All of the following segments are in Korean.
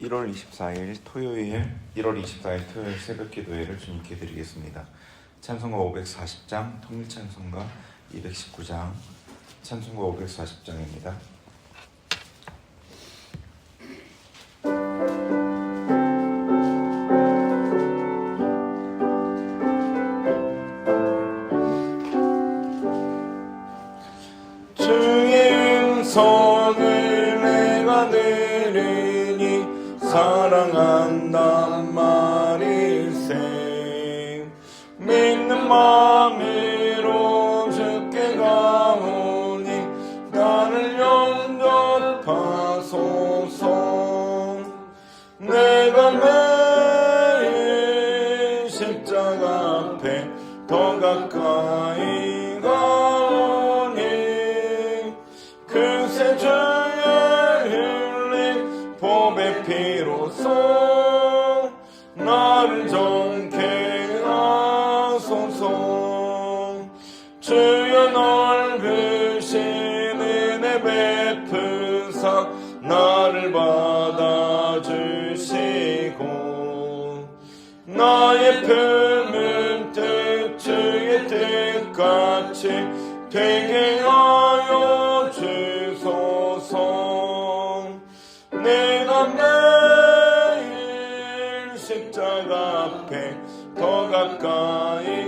1월 24일 토요일 1월 24일 토요일 새벽 기도회를 주님께 드리겠습니다. 찬송가 540장 통일 찬송가 219장 찬송가 540장입니다. 십자가 앞에 더 가까이 가 나의 품은 대충의 뜻같이 되게 하여 주소서. 내가 매일 십자가 앞에 더 가까이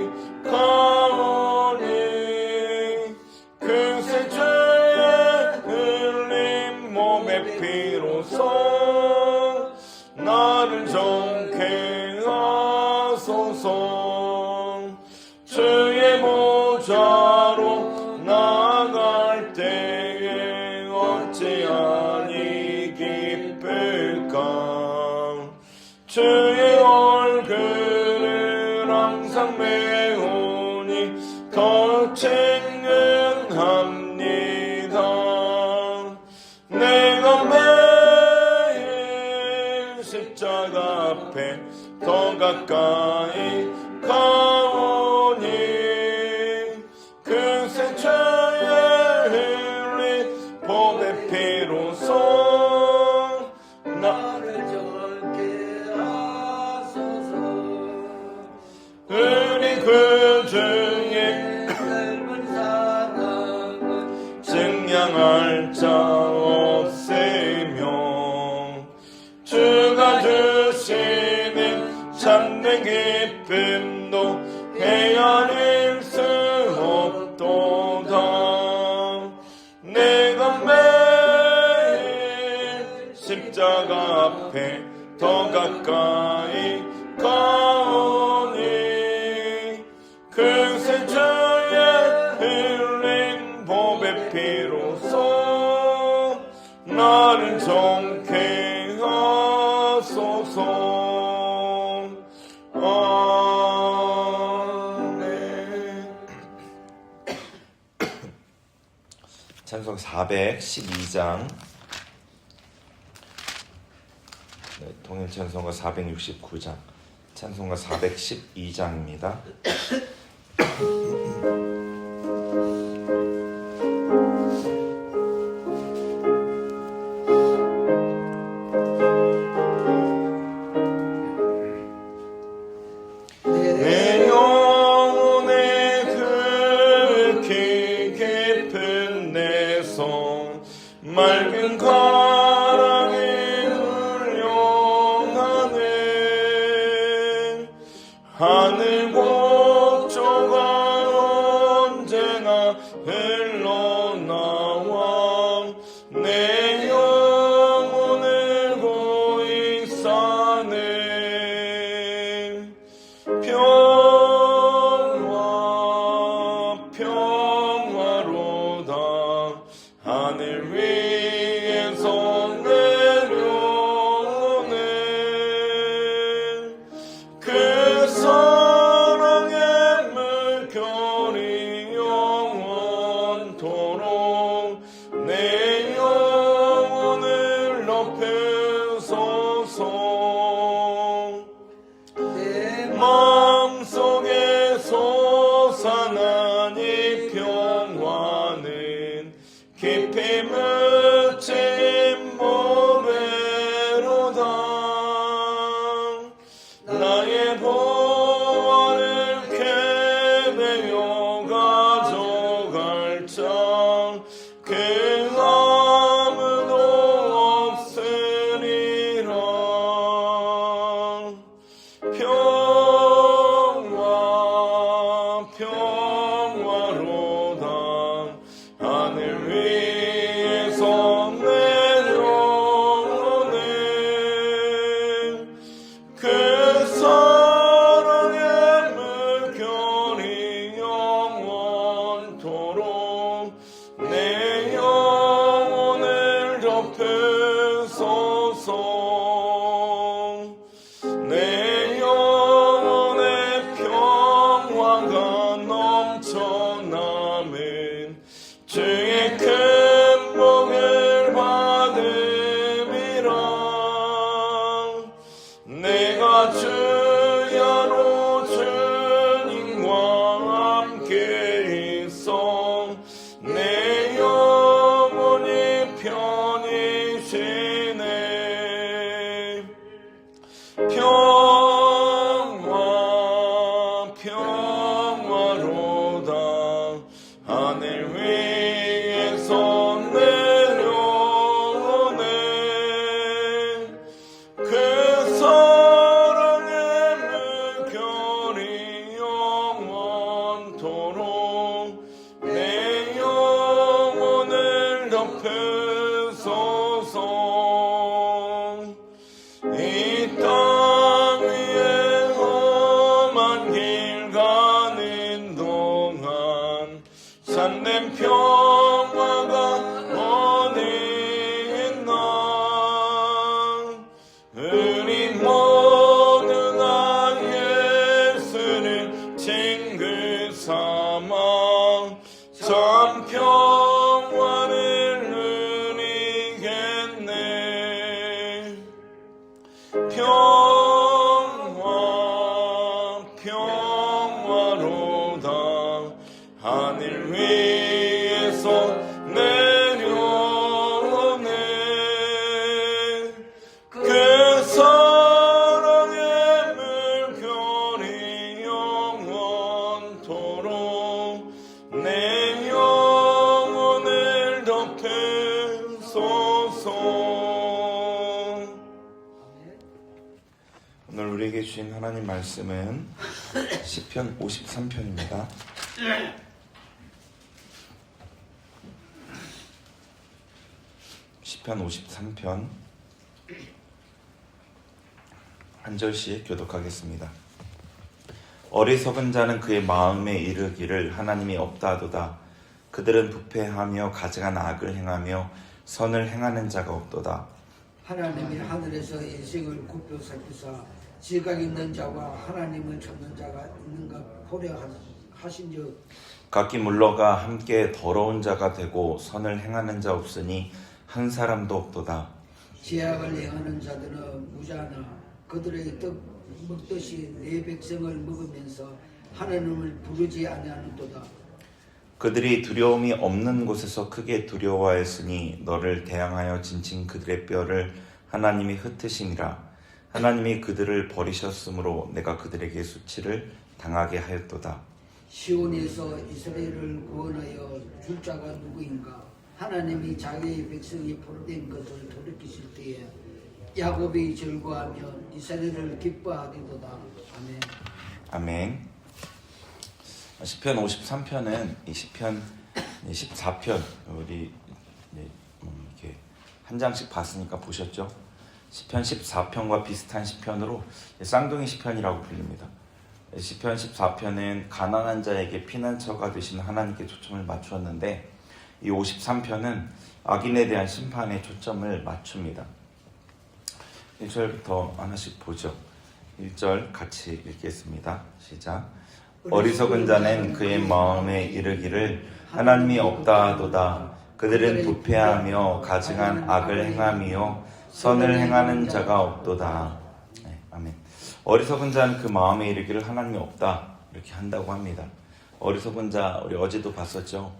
찬송 412장 네, 통일 찬송가 469장 찬송가 412장입니다. Hey. Amen. 하나님 말씀은 시편 53편입니다. 시편 53편 한 절씩 교독하겠습니다. 어리석은 자는 그의 마음에 이르기를 하나님이 없다도다. 그들은 부패하며 가증한 악을 행하며 선을 행하는 자가 없도다. 하나님이 하늘에서 인생을 굽혀 살피사 지각 있는 자와 하나님을 찾는 자가 있는가 보려 하신 즉 각기 물러가 함께 더러운 자가 되고 선을 행하는 자 없으니 한 사람도 없도다. 제약을 행하는 자들은 무자나 그들의 떡 먹듯이 내 백성을 먹으면서 하나님을 부르지 아니하는도다. 그들이 두려움이 없는 곳에서 크게 두려워하였으니 너를 대항하여 진친 그들의 뼈를 하나님이 흩으시니라. 하나님이 그들을 버리셨으므로 내가 그들에게 수치를 당하게 하였도다. 시온에서 이스라엘을 구원하여 줄 자가 누구인가? 하나님이 자기의 백성이 포로된 것을 돌이키실 때에 야곱이 즐거하며 이스라엘을 기뻐하리도다. 아멘. 아멘. 시편 53편은 이 시편 14편 우리 음, 이렇게 한 장씩 봤으니까 보셨죠? 시편 14편과 비슷한 시편으로 쌍둥이 시편이라고 불립니다. 시편 14편은 가난한 자에게 피난처가 되신 하나님께 초점을 맞추었는데 이 53편은 악인에 대한 심판에 초점을 맞춥니다. 1절부터 하나씩 보죠. 1절 같이 읽겠습니다. 시작. 어리석은 자는 그의 마음에 이르기를 하나님이 없다 하도다. 그들은 부패하며 가증한 악을 행하며 선을 행하는 자가 없도다. 네, 아멘. 어리석은 자는 그 마음에 이르기를 하나님이 없다. 이렇게 한다고 합니다. 어리석은 자, 우리 어제도 봤었죠.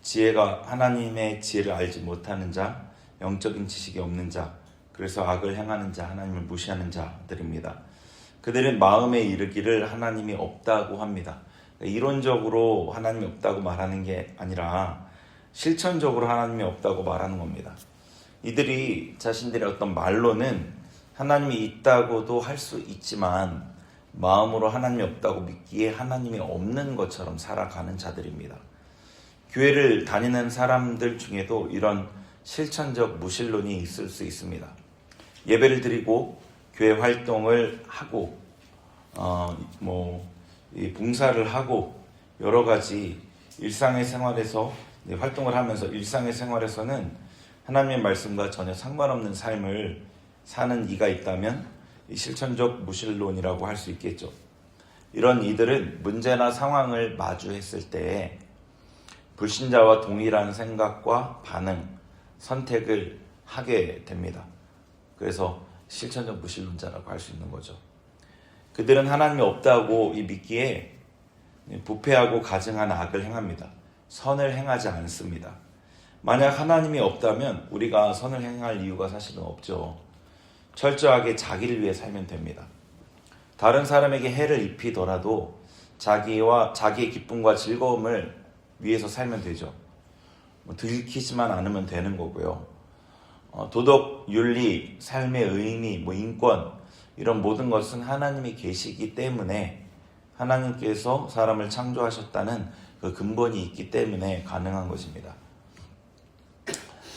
지혜가 하나님의 지혜를 알지 못하는 자, 영적인 지식이 없는 자, 그래서 악을 행하는 자, 하나님을 무시하는 자들입니다. 그들의 마음에 이르기를 하나님이 없다고 합니다. 이론적으로 하나님이 없다고 말하는 게 아니라 실천적으로 하나님이 없다고 말하는 겁니다. 이들이 자신들의 어떤 말로는 하나님이 있다고도 할 수 있지만 마음으로 하나님이 없다고 믿기에 하나님이 없는 것처럼 살아가는 자들입니다. 교회를 다니는 사람들 중에도 이런 실천적 무신론이 있을 수 있습니다. 예배를 드리고 교회 활동을 하고 어 뭐 봉사를 하고 여러 가지 일상의 생활에서 네, 활동을 하면서 일상의 생활에서는 하나님의 말씀과 전혀 상관없는 삶을 사는 이가 있다면 이 실천적 무신론이라고 할 수 있겠죠. 이런 이들은 문제나 상황을 마주했을 때 불신자와 동일한 생각과 반응, 선택을 하게 됩니다. 그래서 실천적 무신론자라고 할 수 있는 거죠. 그들은 하나님이 없다고 이 믿기에 부패하고 가증한 악을 행합니다. 선을 행하지 않습니다. 만약 하나님이 없다면 우리가 선을 행할 이유가 사실은 없죠. 철저하게 자기를 위해 살면 됩니다. 다른 사람에게 해를 입히더라도 자기와 자기의 기쁨과 즐거움을 위해서 살면 되죠. 뭐 들키지만 않으면 되는 거고요. 어, 도덕, 윤리, 삶의 의미, 뭐 인권 이런 모든 것은 하나님이 계시기 때문에 하나님께서 사람을 창조하셨다는 그 근본이 있기 때문에 가능한 것입니다.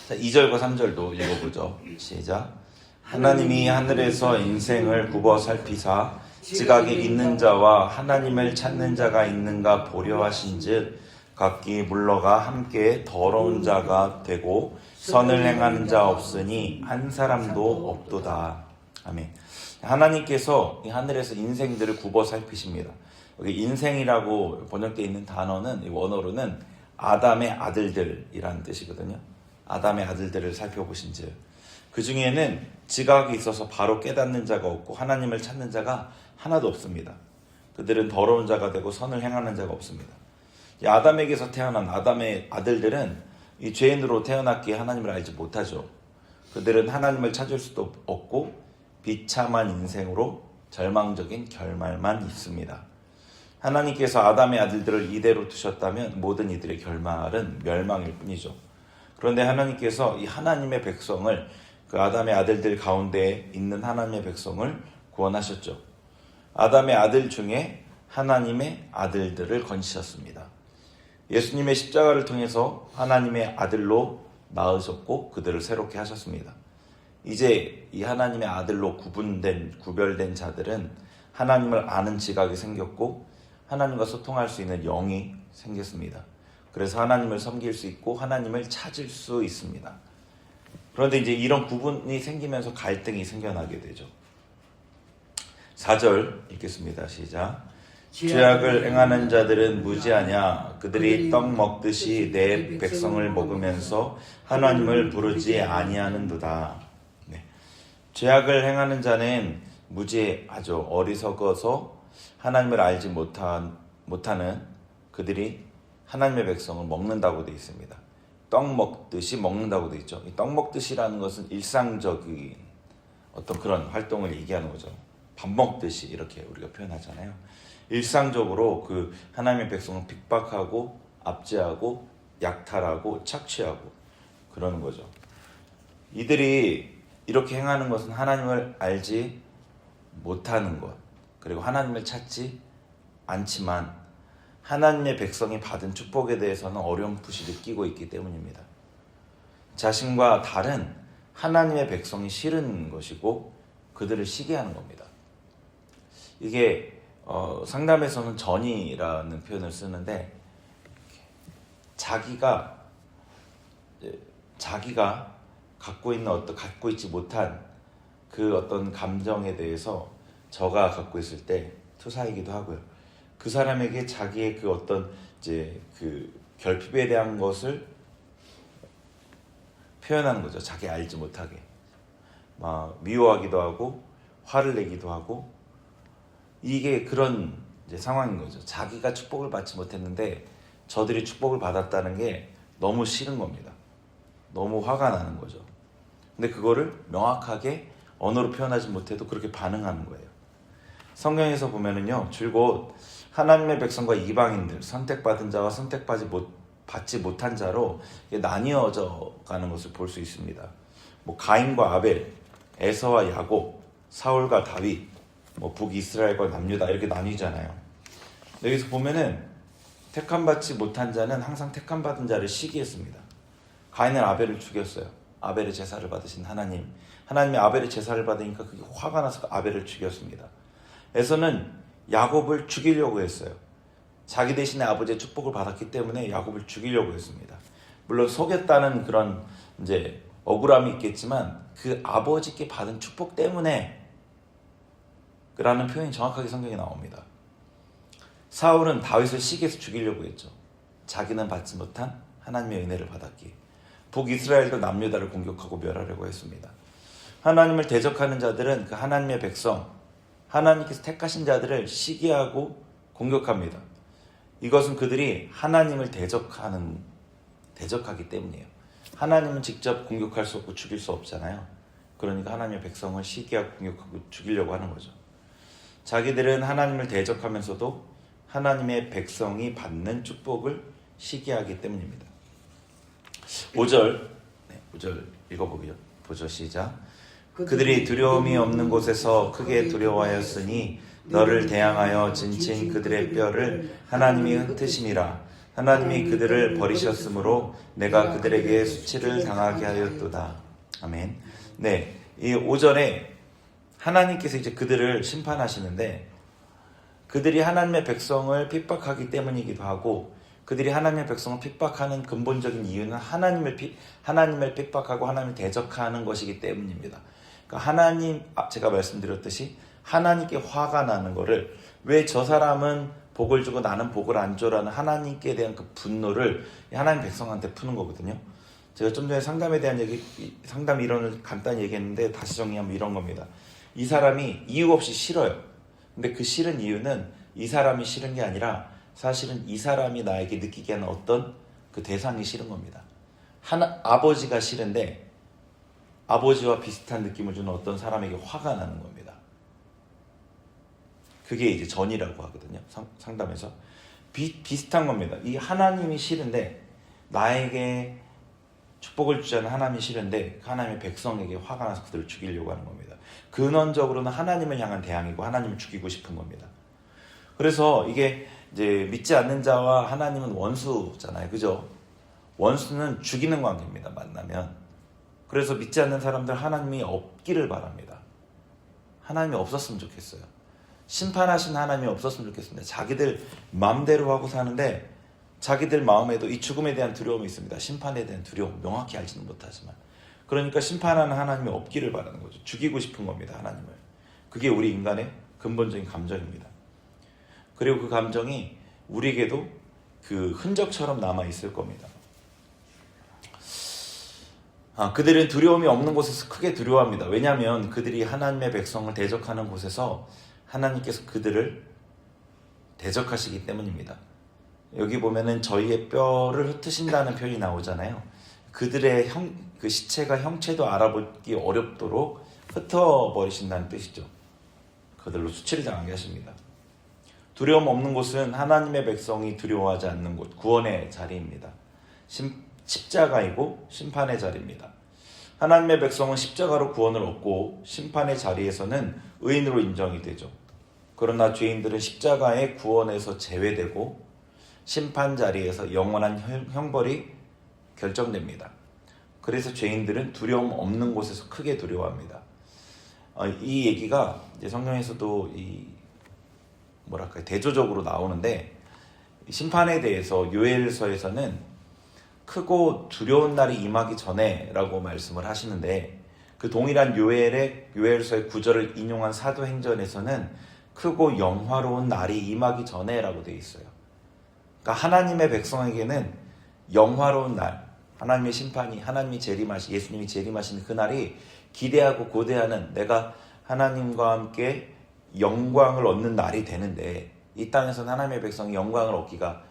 자, 2절과 3절도 읽어보죠. 시작. 하나님이 하늘에서 인생을 굽어 살피사 지각이 있는 자와 하나님을 찾는 자가 있는가 보려 하신즉 각기 물러가 함께 더러운 자가 되고 선을 행하는 자 없으니 한 사람도 없도다. 아멘. 하나님께서 이 하늘에서 인생들을 굽어 살피십니다. 여기 인생이라고 번역되어 있는 단어는 이 원어로는 아담의 아들들이라는 뜻이거든요. 아담의 아들들을 살펴보신즉 그 중에는 지각이 있어서 바로 깨닫는 자가 없고 하나님을 찾는 자가 하나도 없습니다. 그들은 더러운 자가 되고 선을 행하는 자가 없습니다. 이 아담에게서 태어난 아담의 아들들은 이 죄인으로 태어났기에 하나님을 알지 못하죠. 그들은 하나님을 찾을 수도 없고 비참한 인생으로 절망적인 결말만 있습니다. 하나님께서 아담의 아들들을 이대로 두셨다면 모든 이들의 결말은 멸망일 뿐이죠. 그런데 하나님께서 이 하나님의 백성을 그 아담의 아들들 가운데 있는 하나님의 백성을 구원하셨죠. 아담의 아들 중에 하나님의 아들들을 건지셨습니다. 예수님의 십자가를 통해서 하나님의 아들로 낳으셨고 그들을 새롭게 하셨습니다. 이제 이 하나님의 아들로 구분된 구별된 자들은 하나님을 아는 지각이 생겼고 하나님과 소통할 수 있는 영이 생겼습니다. 그래서 하나님을 섬길 수 있고 하나님을 찾을 수 있습니다. 그런데 이제 이런 구분이 생기면서 갈등이 생겨나게 되죠. 4절 읽겠습니다. 시작. 죄악을 행하는 자들은 무지하냐 그들이 떡 먹듯이 내 백성을 먹으면서 하나님을 부르지 아니하는도다. 네. 죄악을 행하는 자는 무지하죠. 어리석어서 하나님을 알지 못한, 못하는 그들이 하나님의 백성을 먹는다고 되어 있습니다. 떡 먹듯이 먹는다고 되어 있죠. 이떡 먹듯이라는 것은 일상적인 어떤 그런 활동을 얘기하는 거죠. 밥 먹듯이 이렇게 우리가 표현하잖아요. 일상적으로 그 하나님의 백성을 핍박하고 압제하고 약탈하고 착취하고 그러는 거죠. 이들이 이렇게 행하는 것은 하나님을 알지 못하는 것, 그리고 하나님을 찾지 않지만 하나님의 백성이 받은 축복에 대해서는 어렴풋이 느끼고 있기 때문입니다. 자신과 다른 하나님의 백성이 싫은 것이고 그들을 시기 하는 겁니다. 이게 어, 상담에서는 전이라는 표현을 쓰는데 자기가 자기가 갖고 있는 어떤 갖고 있지 못한 그 어떤 감정에 대해서 저가 갖고 있을 때 투사이기도 하고요. 그 사람에게 자기의 그 어떤 이제 그 결핍에 대한 것을 표현하는 거죠. 자기 알지 못하게 막 미워하기도 하고 화를 내기도 하고 이게 그런 상황인 거죠. 자기가 축복을 받지 못했는데 저들이 축복을 받았다는 게 너무 싫은 겁니다. 너무 화가 나는 거죠. 근데 그거를 명확하게 언어로 표현하지 못해도 그렇게 반응하는 거예요. 성경에서 보면은요, 줄곧 하나님의 백성과 이방인들, 선택받은 자와 선택받지 못, 받지 못한 자로 나뉘어져 가는 것을 볼 수 있습니다. 뭐 가인과 아벨, 에서와 야곱, 사울과 다윗, 뭐 북이스라엘과 남유다 이렇게 나뉘잖아요. 여기서 보면은 택함 받지 못한 자는 항상 택함 받은 자를 시기했습니다. 가인은 아벨을 죽였어요. 아벨의 제사를 받으신 하나님. 하나님이 아벨의 제사를 받으니까 그게 화가 나서 아벨을 죽였습니다. 에서는 야곱을 죽이려고 했어요. 자기 대신에 아버지의 축복을 받았기 때문에 야곱을 죽이려고 했습니다. 물론 속였다는 그런 이제 억울함이 있겠지만 그 아버지께 받은 축복 때문에 라는 표현이 정확하게 성경에 나옵니다. 사울은 다윗을 시기해서 죽이려고 했죠. 자기는 받지 못한 하나님의 은혜를 받았기에 북이스라엘도 남유다를 공격하고 멸하려고 했습니다. 하나님을 대적하는 자들은 그 하나님의 백성, 하나님께서 택하신 자들을 시기하고 공격합니다. 이것은 그들이 하나님을 대적하는 대적하기 때문이에요. 하나님은 직접 공격할 수 없고 죽일 수 없잖아요. 그러니까 하나님의 백성을 시기하고 공격하고 죽이려고 하는 거죠. 자기들은 하나님을 대적하면서도 하나님의 백성이 받는 축복을 시기하기 때문입니다. 5절, 네, 5절 읽어보기요. 보죠, 시작. 그들이 두려움이 없는 곳에서 크게 두려워하였으니 너를 대항하여 진친 그들의 뼈를 하나님이 흩으심이라 하나님이 그들을 버리셨으므로 내가 그들에게 수치를 당하게 하였도다. 아멘. 네. 이 5절에 하나님께서 이제 그들을 심판하시는데 그들이 하나님의 백성을 핍박하기 때문이기도 하고 그들이 하나님의 백성을 핍박하는 근본적인 이유는 하나님을 피, 하나님을 핍박하고 하나님을 대적하는 것이기 때문입니다. 그러니까 하나님 아, 제가 말씀드렸듯이 하나님께 화가 나는 거를 왜 저 사람은 복을 주고 나는 복을 안 줘라는 하나님께 대한 그 분노를 하나님 백성한테 푸는 거거든요. 제가 좀 전에 상담에 대한 얘기, 상담 이론을 간단히 얘기했는데 다시 정리하면 이런 겁니다. 이 사람이 이유 없이 싫어요. 근데 그 싫은 이유는 이 사람이 싫은 게 아니라 사실은 이 사람이 나에게 느끼게 하는 어떤 그 대상이 싫은 겁니다. 하나, 아버지가 싫은데 아버지와 비슷한 느낌을 주는 어떤 사람에게 화가 나는 겁니다. 그게 이제 전이라고 하거든요. 상, 상담에서. 비, 비슷한 겁니다. 이 하나님이 싫은데 나에게 축복을 주자는 하나님이 싫은데 그 하나님의 백성에게 화가 나서 그들을 죽이려고 하는 겁니다. 근원적으로는 하나님을 향한 대항이고 하나님을 죽이고 싶은 겁니다. 그래서 이게 이제 믿지 않는 자와 하나님은 원수잖아요. 그죠? 원수는 죽이는 관계입니다. 만나면. 그래서 믿지 않는 사람들 하나님이 없기를 바랍니다. 하나님이 없었으면 좋겠어요. 심판하신 하나님이 없었으면 좋겠습니다. 자기들 마음대로 하고 사는데 자기들 마음에도 이 죽음에 대한 두려움이 있습니다. 심판에 대한 두려움 명확히 알지는 못하지만 그러니까 심판하는 하나님이 없기를 바라는 거죠. 죽이고 싶은 겁니다. 하나님을. 그게 우리 인간의 근본적인 감정입니다. 그리고 그 감정이 우리에게도 그 흔적처럼 남아 있을 겁니다. 아, 그들은 두려움이 없는 곳에서 크게 두려워합니다. 왜냐하면 그들이 하나님의 백성을 대적하는 곳에서 하나님께서 그들을 대적하시기 때문입니다. 여기 보면은 저희의 뼈를 흩으신다는 표현이 나오잖아요. 그들의 형, 그 시체가 형체도 알아보기 어렵도록 흩어버리신다는 뜻이죠. 그들로 수치를 당하게 하십니다. 두려움 없는 곳은 하나님의 백성이 두려워하지 않는 곳, 구원의 자리입니다. 심, 십자가이고 심판의 자리입니다. 하나님의 백성은 십자가로 구원을 얻고 심판의 자리에서는 의인으로 인정이 되죠. 그러나 죄인들은 십자가의 구원에서 제외되고 심판 자리에서 영원한 형- 형벌이 결정됩니다. 그래서 죄인들은 두려움 없는 곳에서 크게 두려워합니다. 어, 이 얘기가 성경에서도 이 뭐랄까 대조적으로 나오는데 심판에 대해서 요엘서에서는 크고 두려운 날이 임하기 전에라고 말씀을 하시는데 그 동일한 요엘의 요엘서의 구절을 인용한 사도행전에서는 크고 영화로운 날이 임하기 전에라고 되어 있어요. 그러니까 하나님의 백성에게는 영화로운 날, 하나님의 심판이 하나님이 재림하시 예수님이 재림하시는 그 날이 기대하고 고대하는 내가 하나님과 함께 영광을 얻는 날이 되는데 이 땅에서는 하나님의 백성이 영광을 얻기가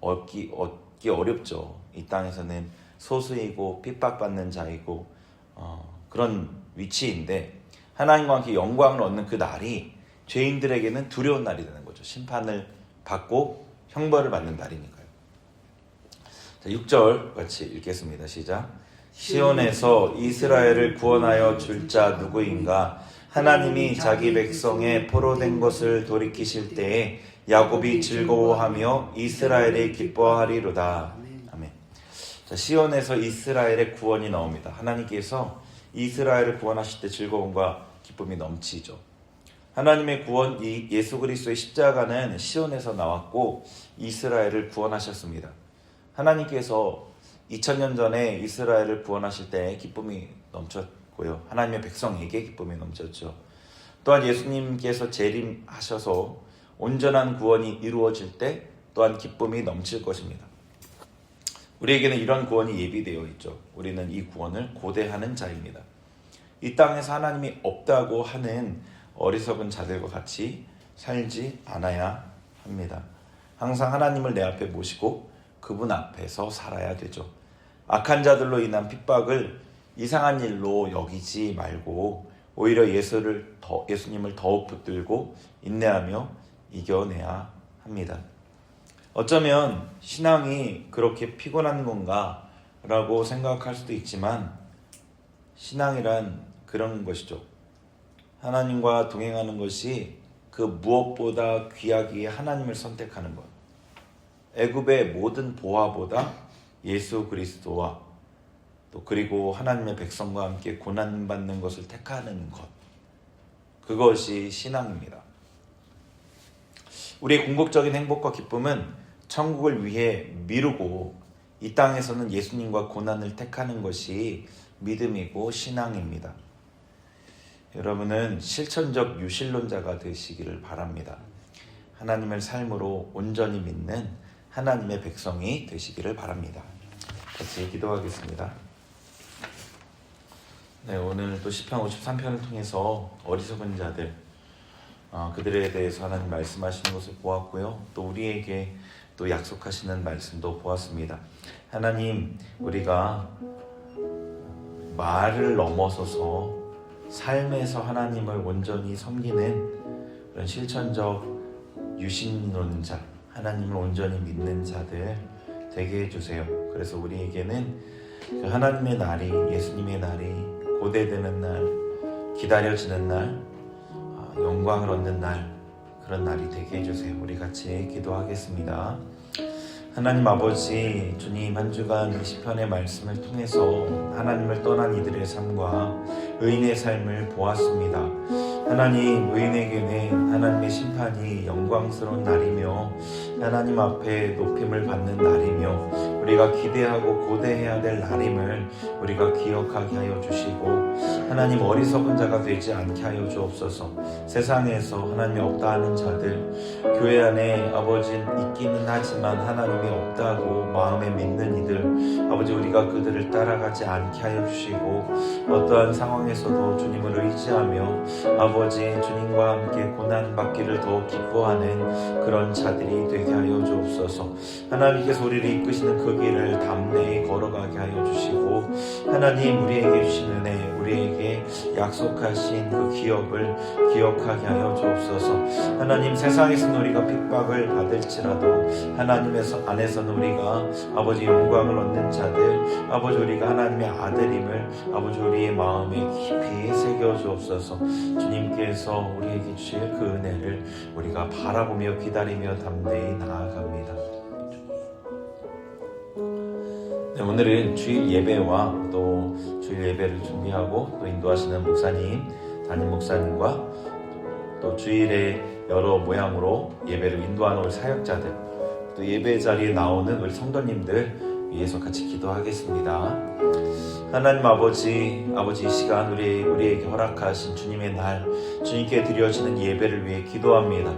얻기 얻 기 어렵죠. 이 땅에서는 소수이고 핍박받는 자이고 어, 그런 위치인데 하나님과 함께 영광을 얻는 그 날이 죄인들에게는 두려운 날이 되는 거죠. 심판을 받고 형벌을 받는 날이니까요. 자, 6절 같이 읽겠습니다. 시작. 시온에서 이스라엘을 구원하여 줄 자 누구인가? 하나님이 자기 백성의 포로된 것을 돌이키실 때에 야곱이 즐거워하며 이스라엘이 기뻐하리로다. 아멘. 자, 시온에서 이스라엘의 구원이 나옵니다. 하나님께서 이스라엘을 구원하실 때 즐거움과 기쁨이 넘치죠. 하나님의 구원, 이 예수 그리스도의 십자가는 시온에서 나왔고 이스라엘을 구원하셨습니다. 하나님께서 2000년 전에 이스라엘을 구원하실 때 기쁨이 넘쳤고요. 하나님의 백성에게 기쁨이 넘쳤죠. 또한 예수님께서 재림하셔서 온전한 구원이 이루어질 때 또한 기쁨이 넘칠 것입니다. 우리에게는 이런 구원이 예비되어 있죠. 우리는 이 구원을 고대하는 자입니다. 이 땅에서 하나님이 없다고 하는 어리석은 자들과 같이 살지 않아야 합니다. 항상 하나님을 내 앞에 모시고 그분 앞에서 살아야 되죠. 악한 자들로 인한 핍박을 이상한 일로 여기지 말고 오히려 예수를 더, 예수님을 더욱 붙들고 인내하며 이겨내야 합니다. 어쩌면 신앙이 그렇게 피곤한 건가 라고 생각할 수도 있지만 신앙이란 그런 것이죠. 하나님과 동행하는 것이 그 무엇보다 귀하기에 하나님을 선택하는 것. 애굽의 모든 보화보다 예수 그리스도와 또 그리고 하나님의 백성과 함께 고난 받는 것을 택하는 것. 그것이 신앙입니다. 우리의 궁극적인 행복과 기쁨은 천국을 위해 미루고 이 땅에서는 예수님과 고난을 택하는 것이 믿음이고 신앙입니다. 여러분은 실천적 유실론자가 되시기를 바랍니다. 하나님을 삶으로 온전히 믿는 하나님의 백성이 되시기를 바랍니다. 같이 기도하겠습니다. 네, 오늘 또 시편 53편을 통해서 어리석은 자들 어, 그들에 대해서 하나님 말씀하시는 것을 보았고요. 또 우리에게 또 약속하시는 말씀도 보았습니다. 하나님, 우리가 말을 넘어서서 삶에서 하나님을 온전히 섬기는 그런 실천적 유신론자, 하나님을 온전히 믿는 자들 되게 해주세요. 그래서 우리에게는 그 하나님의 날이, 예수님의 날이 고대되는 날, 기다려지는 날, 아, 영광을 얻는 날, 그런 날이 되게 해주세요. 우리 같이 기도하겠습니다. 하나님 아버지 주님 한 주간 이 시편의 말씀을 통해서 하나님을 떠난 이들의 삶과 의인의 삶을 보았습니다. 하나님 의인에게는 하나님의 심판이 영광스러운 날이며 하나님 앞에 높임을 받는 날이며 우리가 기대하고 고대해야 될 날임을 우리가 기억하게 하여 주시고 하나님 어리석은 자가 되지 않게 하여 주옵소서. 세상에서 하나님이 없다 하는 자들 교회 안에 아버지는 있기는 하지만 하나님이 없다고 마음에 믿는 이들 아버지 우리가 그들을 따라가지 않게 하여 주시고 어떠한 상황에서도 주님을 의지하며 아버지 주님과 함께 고난 받기를 더 기뻐하는 그런 자들이 되게 하여 주옵소서. 하나님께서 우리를 이끄시는 그 길을 담대히 걸어가게 하여 주시고 하나님 우리에게 주신 은혜 우리에게 약속하신 그 기업을 기억하게 하여 주옵소서 하나님 세상에서는 우리가 핍박을 받을지라도 하나님에서 안에서는 우리가 아버지 영광을 얻는 자들 아버지 우리가 하나님의 아들임을 아버지 우리의 마음에 깊이 새겨 주옵소서 주님께서 우리에게 주실 그 은혜를 우리가 바라보며 기다리며 담대히 나아갑니다. 네, 오늘은 주일 예배와 또 주일 예배를 준비하고 또 인도하시는 목사님, 담임 목사님과 또 주일에 여러 모양으로 예배를 인도하는 우리 사역자들, 또 예배 자리에 나오는 우리 성도님들 위해서 같이 기도하겠습니다. 하나님 아버지, 아버지 이 시간 우리 우리에게 허락하신 주님의 날, 주님께 드려지는 예배를 위해 기도합니다.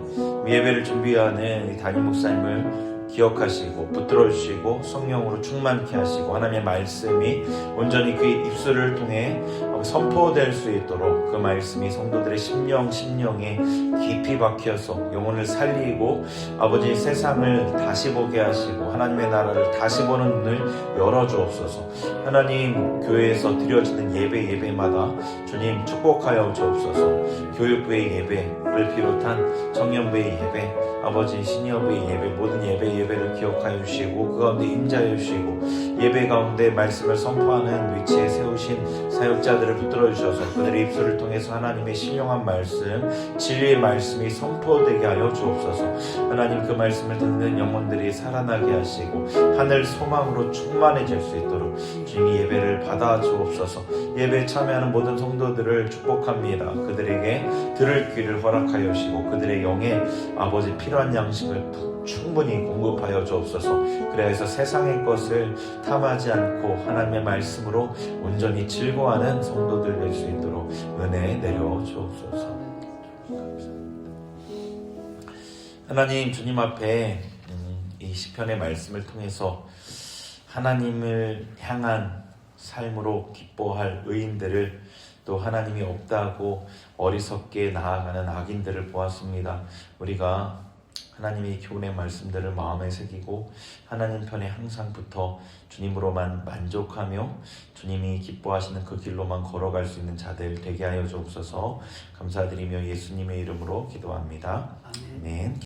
예배를 준비하는 이 담임 목사님을 기억하시고 붙들어 주시고 성령으로 충만케 하시고 하나님의 말씀이 온전히 그의 입술을 통해 선포될 수 있도록 그 말씀이 성도들의 심령 심령에 깊이 박혀서 영혼을 살리고 아버지 세상을 다시 보게 하시고 하나님의 나라를 다시 보는 눈을 열어 주옵소서. 하나님 교회에서 드려지는 예배 예배마다 주님 축복하여 주옵소서. 교육부의 예배를 비롯한 청년부의 예배, 아버지 시니어부의 예배 모든 예배 예배를 기억하여 주시고 그 가운데 임자여 주시고 예배 가운데 말씀을 선포하는 위치에 세우신 사역자들을 붙들어 주셔서 그들의 입술을 통해서 하나님의 신령한 말씀, 진리의 말씀이 선포되게 하여 주옵소서. 하나님 그 말씀을 듣는 영혼들이 살아나게 하시고 하늘 소망으로 충만해질 수 있도록 주님이 예배를 받아 주옵소서. 예배에 참여하는 모든 성도들을 축복합니다. 그들에게 들을 귀를 허락하여 주시고 그들의 영에 아버지 필요한 양식을 충분히 공급하여 주옵소서. 그래서 세상의 것을 탐하지 않고 하나님의 말씀으로 온전히 즐거워하는 성도들 될 수 있도록 은혜 내려 주옵소서. 하나님 주님 앞에 음, 이 시편의 말씀을 통해서 하나님을 향한 삶으로 기뻐할 의인들을 또 하나님이 없다고 어리석게 나아가는 악인들을 보았습니다. 우리가 하나님의 교훈의 말씀들을 마음에 새기고 하나님 편에 항상 붙어 주님으로만 만족하며 주님이 기뻐하시는 그 길로만 걸어갈 수 있는 자들 되게 하여 주옵소서 감사드리며 예수님의 이름으로 기도합니다. 아멘. 아멘.